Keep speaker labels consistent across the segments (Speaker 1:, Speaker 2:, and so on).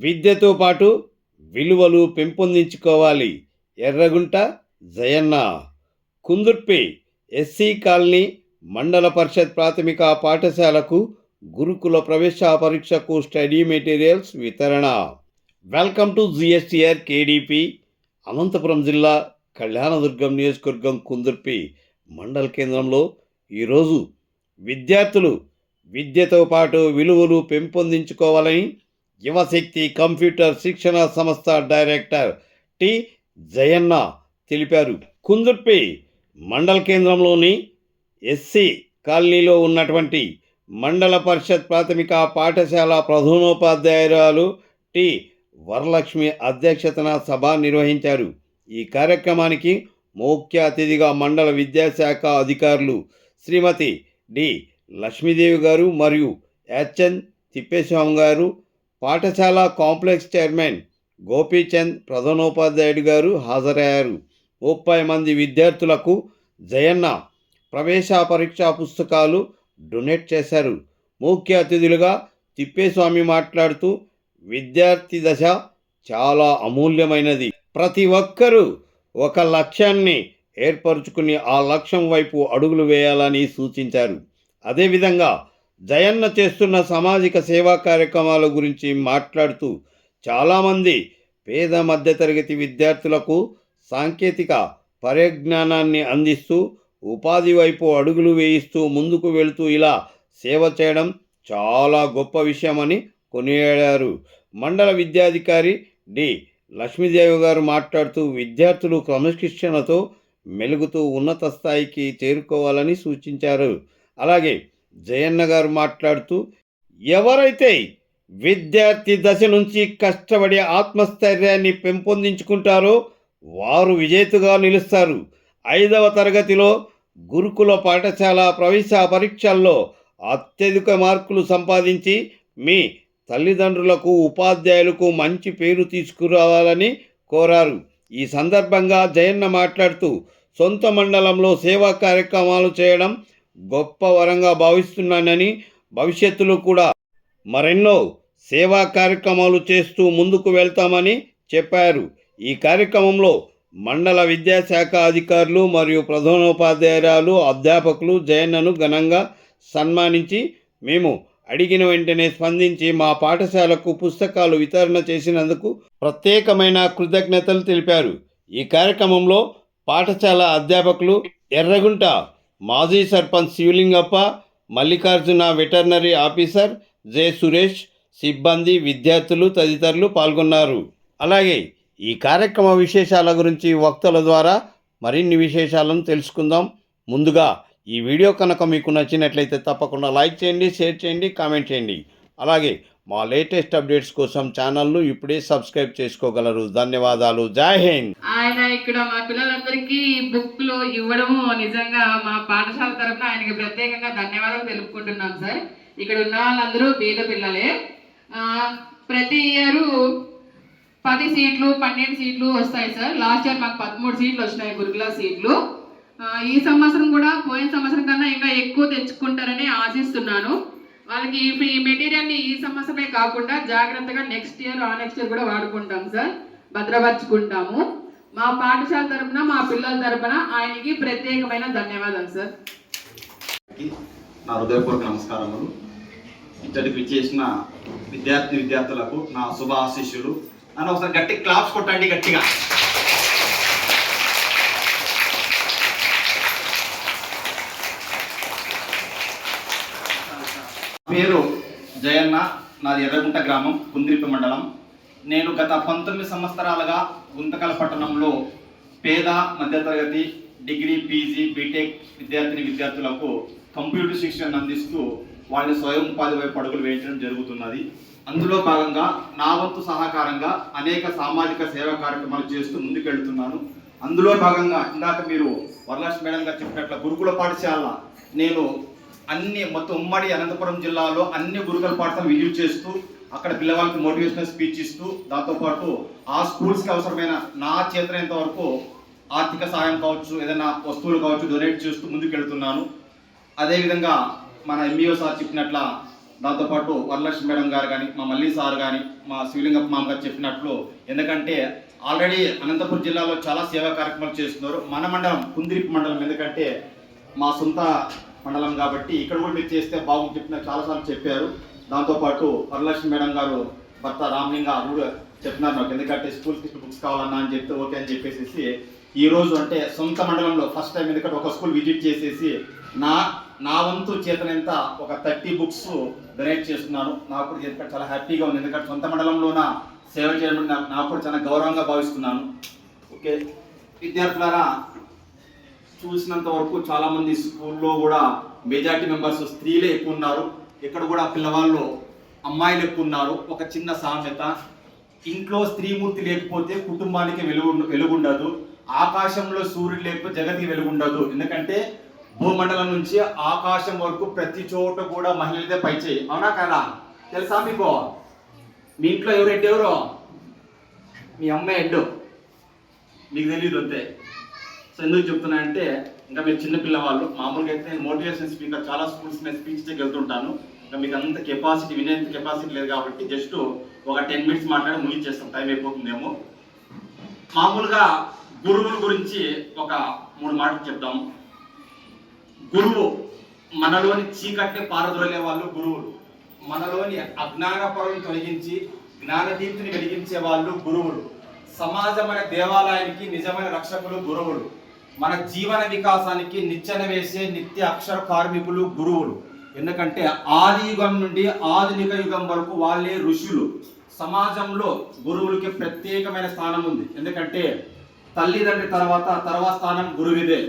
Speaker 1: విద్యతో పాటు విలువలు పెంపొందించుకోవాలి. ఎర్రగుంట జయన్న. కుందుర్పి ఎస్సీ కాలనీ మండల పరిషత్ ప్రాథమిక పాఠశాలకు గురుకుల ప్రవేశ పరీక్షకు స్టడీ మెటీరియల్స్ వితరణ. Welcome to GSTR KDP Anantapur జిల్లా కళ్యాణదుర్గం నియోజకవర్గం కుందుర్పి మండల కేంద్రంలో ఈరోజు విద్యార్థులు విద్యతో పాటు విలువలు పెంపొందించుకోవాలని యువశక్తి కంప్యూటర్ శిక్షణ సంస్థ డైరెక్టర్ టి. జయన్న తెలిపారు. కుందుర్పి మండల కేంద్రంలోని ఎస్సీ కాలనీలో ఉన్నటువంటి మండల పరిషత్ ప్రాథమిక పాఠశాల ప్రధానోపాధ్యాయురాలు టి. వరలక్ష్మి అధ్యక్షతన సభ నిర్వహించారు. ఈ కార్యక్రమానికి ముఖ్య అతిథిగా మండల విద్యాశాఖ అధికారులు శ్రీమతి డి. లక్ష్మీదేవి గారు మరియు హెచ్ఎన్ తిప్పేస్వామి గారు పాఠశాల కాంప్లెక్స్ చైర్మన్ గోపీచంద్ ప్రధానోపాధ్యాయుడు గారు హాజరయ్యారు. ముప్పై మంది విద్యార్థులకు జయన్న ప్రవేశ పరీక్షా పుస్తకాలు డొనేట్ చేశారు. ముఖ్య అతిథులుగా తిప్పేస్వామి మాట్లాడుతూ విద్యార్థి దశ చాలా అమూల్యమైనది. ప్రతి ఒక్కరూ ఒక లక్ష్యాన్ని ఏర్పరచుకుని ఆ లక్ష్యం వైపు అడుగులు వేయాలని సూచించారు. అదేవిధంగా జయన్న చేస్తున్న సామాజిక సేవా కార్యక్రమాల గురించి మాట్లాడుతూ చాలామంది పేద మధ్యతరగతి విద్యార్థులకు సాంకేతిక పరిజ్ఞానాన్ని అందిస్తూ ఉపాధి వైపు అడుగులు వేయిస్తూ ముందుకు వెళుతూ ఇలా సేవ చేయడం చాలా గొప్ప విషయమని కొనియాడారు. మండల విద్యాధికారి డి. లక్ష్మీదేవి గారు మాట్లాడుతూ విద్యార్థులు క్రమశిక్షణతో మెలుగుతూ ఉన్నత స్థాయికి చేరుకోవాలని సూచించారు. అలాగే జయన్న గారు మాట్లాడుతూ ఎవరైతే విద్యార్థి దశ నుంచి కష్టపడి ఆత్మస్థైర్యాన్ని పెంపొందించుకుంటారో వారు విజేతగా నిలుస్తారు. ఐదవ తరగతిలో గురుకుల పాఠశాల ప్రవేశ పరీక్షల్లో అత్యధిక మార్కులు సంపాదించి మీ తల్లిదండ్రులకు ఉపాధ్యాయులకు మంచి పేరు తీసుకురావాలని కోరారు. ఈ సందర్భంగా జయన్న మాట్లాడుతూ సొంత మండలంలో సేవా కార్యక్రమాలు చేయడం గొప్ప వరంగా భావిస్తున్నానని భవిష్యత్తులో కూడా మరెన్నో సేవా కార్యక్రమాలు చేస్తూ ముందుకు వెళ్తామని చెప్పారు. ఈ కార్యక్రమంలో మండల విద్యాశాఖ అధికారులు మరియు ప్రధానోపాధ్యాయురాలు అధ్యాపకులు జయన్నను ఘనంగా సన్మానించి మేము అడిగిన వెంటనే స్పందించి మా పాఠశాలకు పుస్తకాలు వితరణ చేసినందుకు ప్రత్యేకమైన కృతజ్ఞతలు తెలిపారు. ఈ కార్యక్రమంలో పాఠశాల అధ్యాపకులు ఎర్రగుంట మాజీ sarpanch Sivalingappa Mallikarjuna veterinary officer J Suresh సిబ్బంది విద్యార్థులు తదితరులు పాల్గొన్నారు. అలాగే ఈ కార్యక్రమ విశేషాల గురించి వక్తల ద్వారా మరిన్ని విశేషాలను తెలుసుకుందాం. ముందుగా ఈ వీడియో కనుక మీకు నచ్చినట్లయితే తప్పకుండా లైక్ చేయండి షేర్ చేయండి కామెంట్ చేయండి. అలాగే మా లేటెస్ట్ అప్డేట్స్ కోసం ఛానల్ను ఇప్పుడే సబ్స్క్రైబ్ చేసుకోగలరు. ధన్యవాదాలు. జై హింద్.
Speaker 2: ఆయన ఇక్కడ మా పిల్లలందరికీ బుక్లు బుక్లో ఇవ్వడము నిజంగా మా పాఠశాల తరఫున ఆయనకి ప్రత్యేకంగా ధన్యవాదాలు తెలుపుకుంటున్నాం సార్. ఇక్కడ ఉన్న వాళ్ళందరూ పేద పిల్లలే. ప్రతి ఇయర్ పది సీట్లు పన్నెండు సీట్లు వస్తాయి సార్. లాస్ట్ ఇయర్ మాకు పదమూడు సీట్లు వచ్చినాయి గురుకుల సీట్లు. ఈ సంవత్సరం కూడా పోయిన సంవత్సరం కన్నా ఇంకా ఎక్కువ తెచ్చుకుంటారని ఆశిస్తున్నాను. వాళ్ళకి ఈ ఈ మెటీరియల్ని ఈ సంవత్సరమే కాకుండా జాగ్రత్తగా నెక్స్ట్ ఇయర్ ఆ నెక్స్ట్ ఇయర్ కూడా వాడుకుంటాం సార్ భద్రపరుచుకుంటాము. మా పాఠశాల తరపున మా పిల్లల తరపున ఆయనకి ప్రత్యేకమైన ధన్యవాదాలు సార్
Speaker 3: నా హృదయపూర్వక నమస్కారములు. ఇచ్చటికి విచ్చేసిన విద్యార్థి విద్యార్థులకు నా శుభాశిష్యులు. అని నన్ను ఒకసారి గట్టి క్లాప్స్ కొట్టండి గట్టిగా. పేరు జయన్న నాది ఎర్రగుంట గ్రామం కుందిరిపి మండలం. నేను గత పంతొమ్మిది సంవత్సరాలుగా గుంతకల పట్టణంలో పేద మధ్యతరగతి డిగ్రీ పీజీ బీటెక్ విద్యార్థిని విద్యార్థులకు కంప్యూటర్ శిక్షణ అందిస్తూ వాళ్ళని స్వయం ఉపాధి వైపు అడుగులు వేయించడం జరుగుతున్నది. అందులో భాగంగా నా వంతు సహకారంగా అనేక సామాజిక సేవా కార్యక్రమాలు చేస్తూ ముందుకెళ్తున్నాను. అందులో భాగంగా ఇందాక మీరు వరలక్ష్మి మేడం గారు చెప్పినట్లు గురుకుల పాఠశాల నేను అన్ని మొత్తం ఉమ్మడి అనంతపురం జిల్లాలో అన్ని గురుకుల పాఠశాల విజిట్ చేస్తూ అక్కడ పిల్లవాళ్ళకి మోటివేషనల్ స్పీచ్ ఇస్తూ దాంతోపాటు ఆ స్కూల్స్కి అవసరమైన నా చేతనైనంత వరకు ఆర్థిక సాయం కావచ్చు ఏదైనా వస్తువులు కావచ్చు డొనేట్ చేస్తూ ముందుకెళ్తున్నాను. అదేవిధంగా మన ఎంబీఓ సార్ చెప్పినట్ల దాంతోపాటు వరలక్ష్మి మేడం గారు కానీ మా మల్లి సార్ కానీ మా శివలింగప్ప మామ గారు చెప్పినట్లు ఎందుకంటే ఆల్రెడీ అనంతపురం జిల్లాలో చాలా సేవా కార్యక్రమాలు చేస్తున్నారు. మన మండలం కుందిరిపి మండలం. ఎందుకంటే మా సొంత మండలం కాబట్టి ఇక్కడ కూడా మీరు చేస్తే బాగుంది చెప్పిన చాలాసార్లు చెప్పారు. దాంతోపాటు వరలక్ష్మి మేడం గారు భర్త రామలింగ అది కూడా చెప్తున్నారు నాకు ఎందుకంటే స్కూల్కి బుక్స్ కావాలన్నా అని చెప్తే ఓకే అని చెప్పేసి ఈ రోజు అంటే సొంత మండలంలో ఫస్ట్ టైం ఎందుకంటే ఒక స్కూల్ విజిట్ చేసేసి నా నా వంతు చేతనంత ఒక థర్టీ బుక్స్ డొనేట్ చేస్తున్నాను నాకు కూడా ఎందుకంటే చాలా హ్యాపీగా ఉంది. ఎందుకంటే సొంత మండలంలోన సేవ చేయడం నాకు నాకు కూడా చాలా గౌరవంగా భావిస్తున్నాను. ఓకే. విద్యార్థులారా చూసినంత వరకు చాలా మంది స్కూల్లో కూడా మెజార్టీ మెంబర్స్ స్త్రీలే ఎక్కువ ఉన్నారు ఇక్కడ కూడా పిల్లవాళ్ళు అమ్మాయిలు ఎక్కువ ఉన్నారు ఒక చిన్న సామెత ఇంట్లో స్త్రీమూర్తి లేకపోతే కుటుంబానికి వెలుగు వెలుగుండదు. ఆకాశంలో సూర్యుడు లేకపోతే జగతికి వెలుగుండదు. ఎందుకంటే భూమండలం నుంచి ఆకాశం వరకు ప్రతి చోట కూడా మహిళలదే పైచేయి అవునా కదా? తెలుసా మీకు? మీ ఇంట్లో ఎవరు హెడ్ ఎవరు? మీ అమ్మాయి ఎడ్డు మీకు తెలియదు అంతే. సో ఎందుకు చెప్తున్నా అంటే ఇంకా మీరు చిన్నపిల్లవాళ్ళు మామూలుగా అయితే నేను మోటివేషన్ స్పీకర్ చాలా స్కూల్స్ నేను స్పీచ్ దగ్గర వెళ్తుంటాను. ఇంకా మీకు అంత కెపాసిటీ వినేంత కెపాసిటీ లేదు కాబట్టి జస్ట్ ఒక టెన్ మినిట్స్ మాట్లాడి ముగించేస్తాం. టైం అయిపోతుందేమో. మామూలుగా గురువుల గురించి ఒక మూడు మాటలు చెప్దాం. గురువు మనలోని చీకట్టే పారదోలే వాళ్ళు గురువులు. మనలోని అజ్ఞాన పొరను తొలగించి జ్ఞానదీప్తిని వెలిగించే వాళ్ళు గురువులు. సమాజం అనే దేవాలయానికి నిజమైన రక్షకులు గురువులు. మన జీవన వికాసానికి నిచ్చెన వేసే నిత్య అక్షర కార్మికులు గురువులు. ఎందుకంటే ఆది యుగం నుండి ఆధునిక యుగం వరకు వాళ్ళే ఋషులు. సమాజంలో గురువులకి ప్రత్యేకమైన స్థానం ఉంది. ఎందుకంటే తల్లిదండ్రి తర్వాత తర్వాత స్థానం గురువిదే.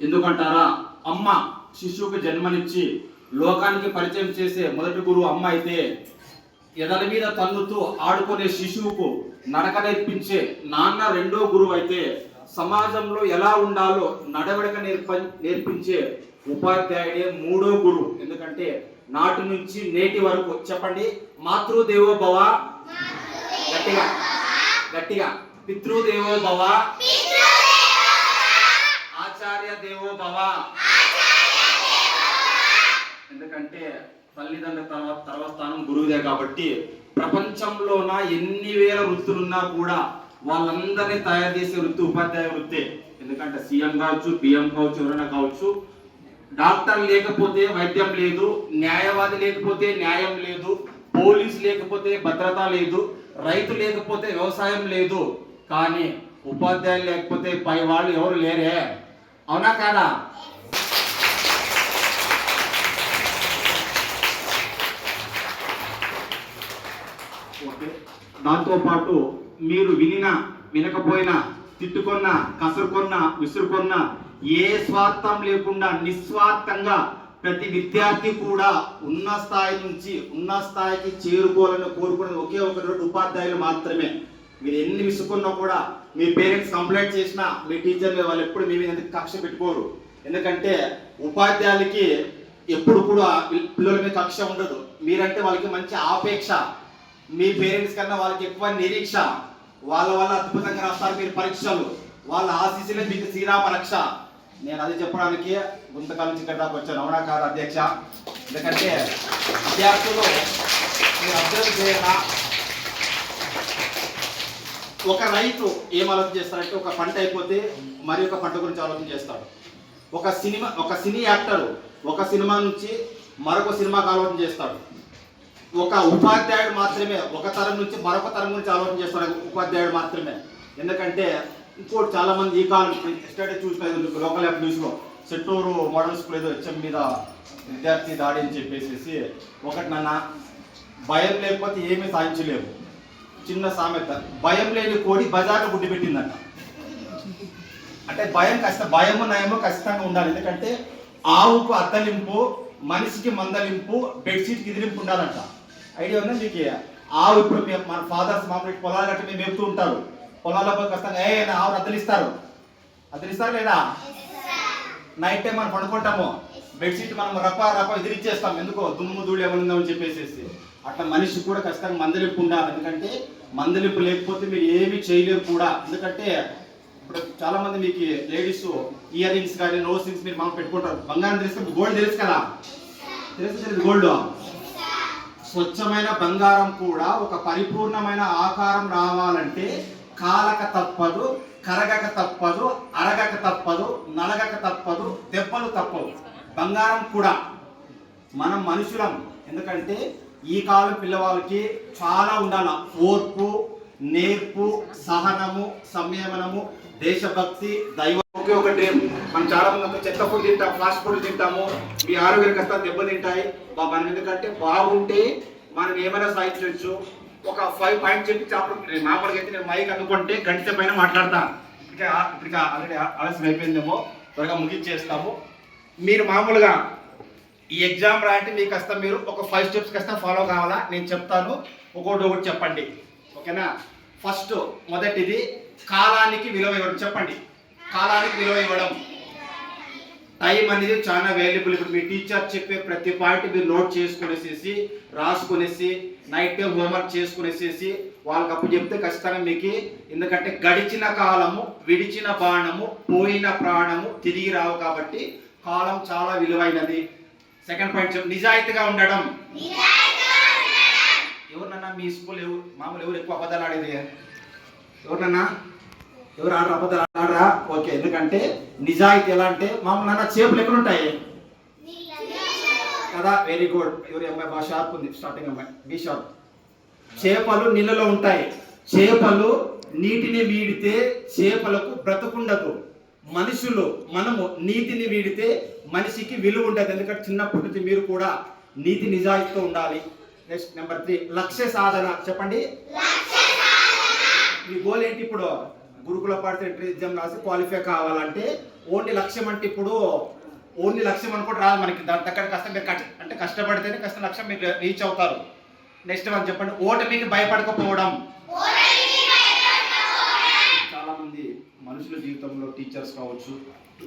Speaker 3: ఎందుకంటారా? అమ్మ శిశువుకు జన్మనిచ్చి లోకానికి పరిచయం చేసే మొదటి గురువు అమ్మ అయితే ఎదల మీద తన్నుతూ ఆడుకునే శిశువుకు నడక నేర్పించే నాన్న రెండో గురువు అయితే సమాజంలో ఎలా ఉండాలో నడవడిక నేర్ప నేర్పించే ఉపాధ్యాయుడే మూడో గురువు. ఎందుకంటే నాటి నుంచి నేటి వరకు చెప్పండి మాతృదేవో భవ గట్టిగా గట్టిగా. పితృదేవో భవ ఆచార్య దేవో భవ ఎందుకంటే తల్లిదండ్రుల తర్వాత తర్వాత స్థానం గురువుదే కాబట్టి ప్రపంచంలోన ఎన్ని వేల వృత్తులున్నా కూడా వాళ్ళందరినీ తయారు చేసే వృత్తి ఉపాధ్యాయ వృత్తే. ఎందుకంటే సీఎం కావచ్చు పిఎం కావచ్చు ఎవరైనా కావచ్చు డాక్టర్ లేకపోతే వైద్యం లేదు న్యాయవాది లేకపోతే న్యాయం లేదు పోలీస్ లేకపోతే భద్రత లేదు రైతు లేకపోతే వ్యవసాయం లేదు. కానీ ఉపాధ్యాయులు లేకపోతే పై వాళ్ళు ఎవరు లేరే. అవునా కాదా? ఓకే. దాంతోపాటు మీరు వినినా వినకపోయినా తిట్టుకున్నా కసురుకున్నా విసురుకున్నా ఏ స్వార్థం లేకుండా నిస్వార్థంగా ప్రతి విద్యార్థి కూడా ఉన్న స్థాయి నుంచి ఉన్న స్థాయికి చేరుకోవాలని కోరుకునే ఒకే ఒక రెండు ఉపాధ్యాయులు మాత్రమే. మీరు ఎన్ని విసుకున్నా కూడా మీ పేరెంట్స్ కంప్లైంట్ చేసినా మీ టీచర్లు వాళ్ళు ఎప్పుడు మీ మీద కక్ష పెట్టుకోరు? ఎందుకంటే ఉపాధ్యాయులకి ఎప్పుడు కూడా పిల్లల మీద కక్ష ఉండదు. మీరంటే వాళ్ళకి మంచి ఆపేక్ష. మీ పేరెంట్స్ కన్నా వాళ్ళకి ఎక్కువ నిరీక్ష. వాళ్ళ వల్ల అద్భుతంగా రాస్తారు మీరు పరీక్షలు. వాళ్ళ ఆశీస్సులే మీకు శ్రీరామ రక్ష. నేను అది చెప్పడానికి గుంతకాల నుంచి ఇక్కడ దాకా వచ్చాను. అవునా కాదు అధ్యక్ష? ఎందుకంటే విద్యార్థులు మీరు అబ్జర్వ్ చేయరా? ఒక రైతు ఏం ఆలోచన చేస్తారంటే ఒక పంట అయిపోతే మరి ఒక పంట గురించి ఆలోచన చేస్తాడు. ఒక సినిమా ఒక సినీ యాక్టర్ ఒక సినిమా నుంచి మరొక సినిమాకి ఆలోచన చేస్తాడు. ఒక ఉపాధ్యాయుడు మాత్రమే ఒక తరం నుంచి మరొక తరం గురించి ఆలోచన చేస్తాడు ఉపాధ్యాయుడు మాత్రమే. ఎందుకంటే ఇంకోటి చాలా మంది ఈ కాలం ఎస్టర్డే చూసిన లోకల్ యాప్ న్యూస్లో చెట్టూరు మోడల్ స్కూల్ ఏదో హెచ్ఎం మీద విద్యార్థి దాడి అని చెప్పేసి ఒకటి నాన్న భయం లేకపోతే ఏమీ సాధించలేవు. చిన్న సామెత భయం లేని కోడి బజార్లో గుడ్డి పెట్టిందంట. అంటే భయం కష్ట భయము నయము ఖచ్చితంగా ఉండాలి. ఎందుకంటే ఆవుకు అద్దలింపు మనిషికి మందలింపు బెడ్షీట్కి ఎదిరింపు ఉండాలంట. ఐడియా ఉందా మీకు ఆవు ఇప్పుడు మేము మన ఫాదర్స్ మామూలు పొలాలు గట్టి మేము మేపుతూ ఉంటారు. పొలాల్లో పోయి ఖచ్చితంగా ఏ నా ఆవు అద్దలిస్తారు. అద్దలిస్తారు లేదా? నైట్ టైం మనం పడుకుంటాము. బెడ్షీట్ మనం రప్ప రప్ప ఎదిరిచ్చేస్తాం. ఎందుకో? దుమ్ము ధూళి ఏమన్నా అని చెప్పేసి అట్లా మనిషి కూడా ఖచ్చితంగా మందలింపు ఉండాలి. ఎందుకంటే మందలింపు లేకపోతే మీరు ఏమీ చేయలేరు కూడా. ఎందుకంటే ఇప్పుడు చాలా మంది మీకు లేడీస్ ఇయర్ రింగ్స్ కానీ నోస్ రింగ్స్ మీరు మనం పెట్టుకుంటారు. బంగారం తెలిస్తే గోల్డ్ తెలుసు కదా? తెలుసు తెలియదు గోల్డ్ స్వచ్ఛమైన బంగారం కూడా ఒక పరిపూర్ణమైన ఆకారం రావాలంటే కాలక తప్పదు కరగక తప్పదు అరగక తప్పదు నలగక తప్పదు దెబ్బలు తప్పవు. బంగారం కూడా మనం మనుషులం. ఎందుకంటే ఈ కాలం పిల్లవాళ్ళకి చాలా ఉండాల. ఓర్పు నేర్పు సహనము సంయమనము దేశభక్తి దైవం ఒకే ఒక డ్రీమ్. మనం చాలా మంది ఒక చెత్త ఫుడ్ తింటాం ఫాస్ట్ ఫుడ్ తింటాము మీ ఆరోగ్యం కాస్త దెబ్బతింటాయి. మనం ఎందుకంటే బాగుంటే మనం ఏమైనా సాధించవచ్చు ఒక ఫైవ్ పాయింట్ చెప్పి అప్పుడు నేను మామూలుగా అయితే నేను మైక్ అనుకుంటే గంట పైన మాట్లాడతాను ఇప్పటికే ఆ- ఇప్పటికే ఆల్రెడీ ఆలస్యం అయిపోయిందేమో. త్వరగా ముగించేస్తాము. మీరు మామూలుగా ఈ ఎగ్జామ్ రాయంటే మీకు కాస్త మీరు ఒక ఫైవ్ స్టెప్స్ కాస్త ఫాలో కావాలా? నేను చెప్తాను. ఒకటి ఒకటి చెప్పండి. ఓకేనా? ఫస్ట్ మొదటిది కాలానికి విలువ ఇవ్వడం. చెప్పండి. కాలానికి విలువ ఇవ్వడం. టైం అనేది చాలా వాల్యుబుల్ ఇప్పుడు మీ టీచర్ చెప్పే ప్రతి పాయింట్ మీరు నోట్ చేసుకునేసేసి రాసుకునేసి నైట్ టైం హోంవర్క్ చేసుకునేసేసి వాళ్ళకి అప్పుడు చెప్తే ఖచ్చితంగా మీకు ఎందుకంటే గడిచిన కాలము విడిచిన బాణము పోయిన ప్రాణము తిరిగి రావు కాబట్టి కాలం చాలా విలువైనది. సెకండ్ పాయింట్ చెప్పు నిజాయితీగా ఉండడం. ఎవరినన్నా మీ స్కూల్ ఎవరు మామూలు ఎవరు ఎక్కువ అబద్ధాలు ఆడేది? ఎవరన్నా? ఎవరు ఆడరు? అబద్ధాలు ఆడరా? ఓకే ఎందుకంటే నిజాయితీ ఎలా అంటే మామూలు నాన్న చేపలు ఎక్కడ ఉంటాయి? కదా వెరీ గుడ్ ఎవరి అమ్మాయి బాగా షార్ప్ ఉంది. స్టార్టింగ్ అమ్మాయి. బి షార్ప్ చేపలు నీళ్ళలో ఉంటాయి. చేపలు నీటిని వీడితే చేపలకు బ్రతుకుండదు. మనుషులు మనము నీతిని వీడితే మనిషికి విలువ ఉండదు. ఎందుకంటే చిన్నప్పటి నుంచి మీరు కూడా నీతి నిజాయితీతో ఉండాలి. నెక్స్ట్ నెంబర్ త్రీ లక్ష్య సాధన. చెప్పండి. మీ గోల్ ఏంటి ఇప్పుడు? గురుకుల పాడితే ఎగ్జామ్ రాసి క్వాలిఫై కావాలంటే ఓన్లీ లక్ష్యం అంటే ఇప్పుడు ఓన్లీ లక్ష్యం అనుకుంటే రాదు మనకి. దాని దగ్గర కష్టం మీరు కష్ట అంటే కష్టపడితేనే కష్ట లక్ష్యం మీరు రీచ్ అవుతారు. నెక్స్ట్ వన్ చెప్పండి. ఓటమికి భయపడకపోవడం. చాలా మంది మనుషుల జీవితంలో టీచర్స్ కావచ్చు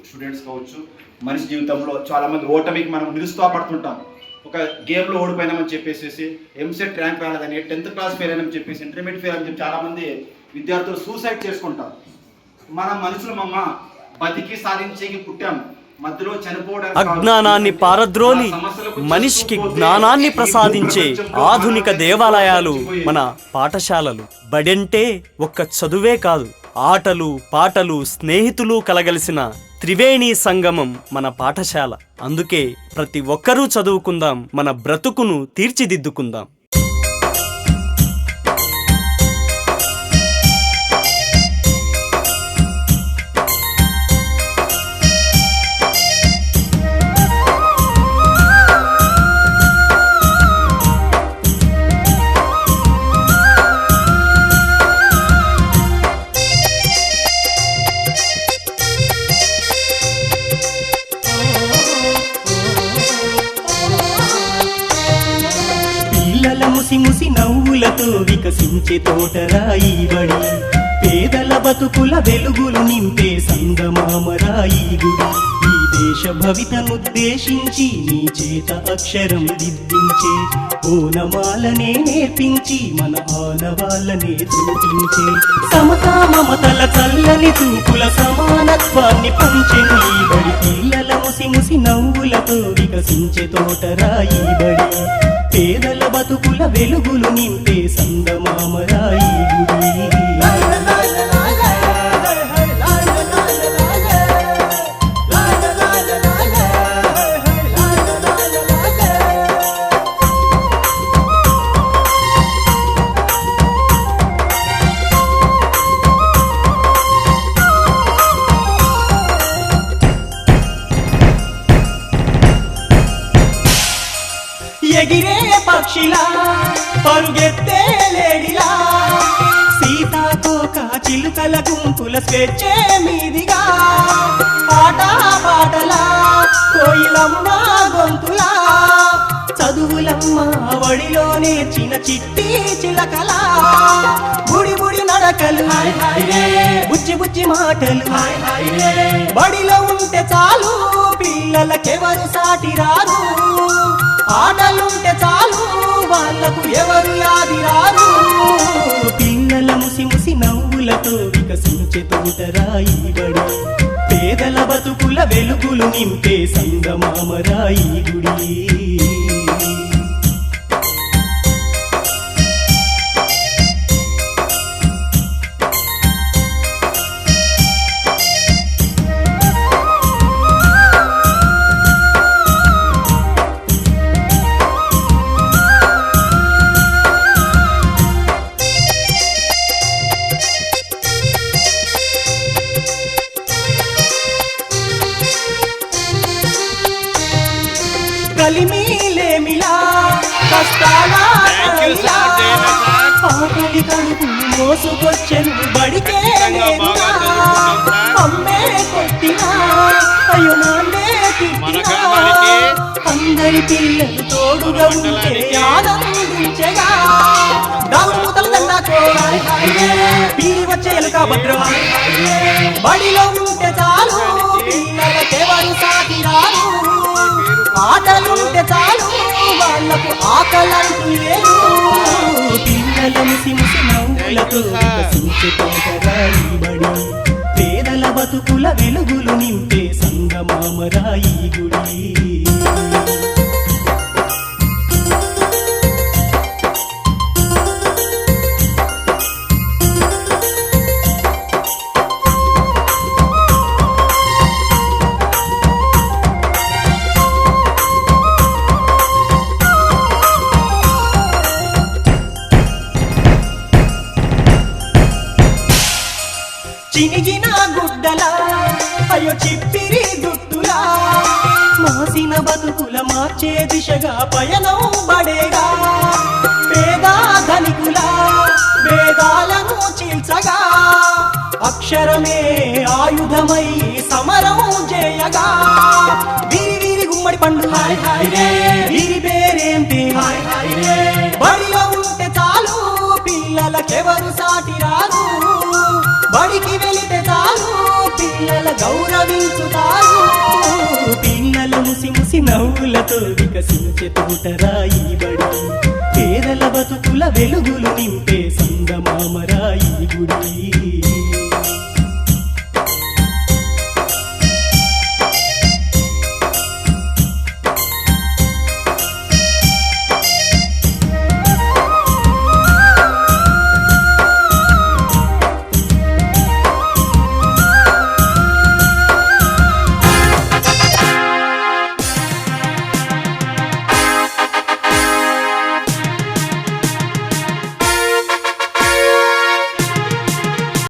Speaker 3: స్టూడెంట్స్ కావచ్చు మనిషి జీవితంలో చాలా మంది ఓటమికి మనం నిరుత్సాహపడుతుంటాం. ఒక గేమ్లో ఓడిపోయినామని చెప్పేసి ఎంసెట్ ర్యాంక్ రాలేదని టెన్త్ క్లాస్ ఫెయిల్ అయినామని చెప్పేసి ఇంటర్మీడియట్ ఫెయిల్ అని చెప్పి చాలా మంది విద్యార్థులు సూసైడ్ చేసుకుంటారు. మనం మనుషులమమ్మ బతికి సాధించేకి పుట్టాం. మధ్యలో చనిపోవడానికి
Speaker 4: అజ్ఞానాన్ని పారద్రోలి మనిషికి జ్ఞానాన్ని ప్రసాదించే ఆధునిక దేవాలయాలు మన పాఠశాలలు. బడంటే ఒక్క చదువే కాదు ఆటలు పాటలు స్నేహితులు కలగలిసిన త్రివేణి సంగమం మన పాఠశాల. అందుకే ప్రతి ఒక్కరూ చదువుకుందాం మన బ్రతుకును తీర్చిదిద్దుకుందాం.
Speaker 5: వెలుగులు నింపే సంగమామరాయి గుడి ఈ దేశ భవితనుద్దేశించి నీ చేత అక్షరం దిద్దించే ఓనమాలనే నేర్పించి మన ఆనవాళ్ళనే చూపించే. సమతా మమతల చల్లని చూపుల సమానత్వాన్ని పంచెను ఈ బడి పిల్లల ముసి ముసి నవ్వులతో వికసించే తోటరాయి బడి పేదల బతుకుల వెలుగులు నింపే సంగమామరాయి చదువులమ్మ వడిలో నేర్చిన చిట్టి చిలకలా. బుడి బుడి నడకలు బుజ్జి బుజ్జి మాటలు. బడిలో ఉంటే చాలు పిల్లలకెవరు సాటి రారు. ఆటలుంటే చాలు వాళ్ళకు ఎవరు యాది రారు. పిల్లల ముసి ముసి నవ్వులతో వికసించే తోటరాయి బడి. పేదల బతుకుల వెలుగులు నింపే సంగమామరాయి గుడి. అందరి పిల్లలు తోడుగా ఉంటే ఆనందించగా. పీరి వచ్చే ఎలుక భద్ర బడిలో ఉంటే చాలు పిల్లలకెవరు సాటి రారు ఆటలుంటే చాలు వాళ్ళకు ఆకలంటూ లేదు. పిల్లల ముసి ముసి నవ్వులతో బడి. పేదల బతుకుల వెలుగులు నింపే సంగమామరాయి గుడి. దిశగా పయనం బడేగా పేద ధనికుల వేదాలను చీల్చగా అక్షరమే ఆయుధమై సమరం చేయగా. వీరి వీరి గుమ్మడి పండు హాయ్ హాయ్ రే. వీరి పేరేంటి? హాయ్ హాయ్ రే. బడిలో ఉంటే చాలు పిల్లలకెవరు సాటి రారు బడికి వెళితే చాలు పిల్లల గౌరవించుతారు. ముసి ముసి నవ్వులతో వికసించే తోటరాయి బడి. పేదల బతుకుల వెలుగులు నింపే సంగమామరాయి గుడి.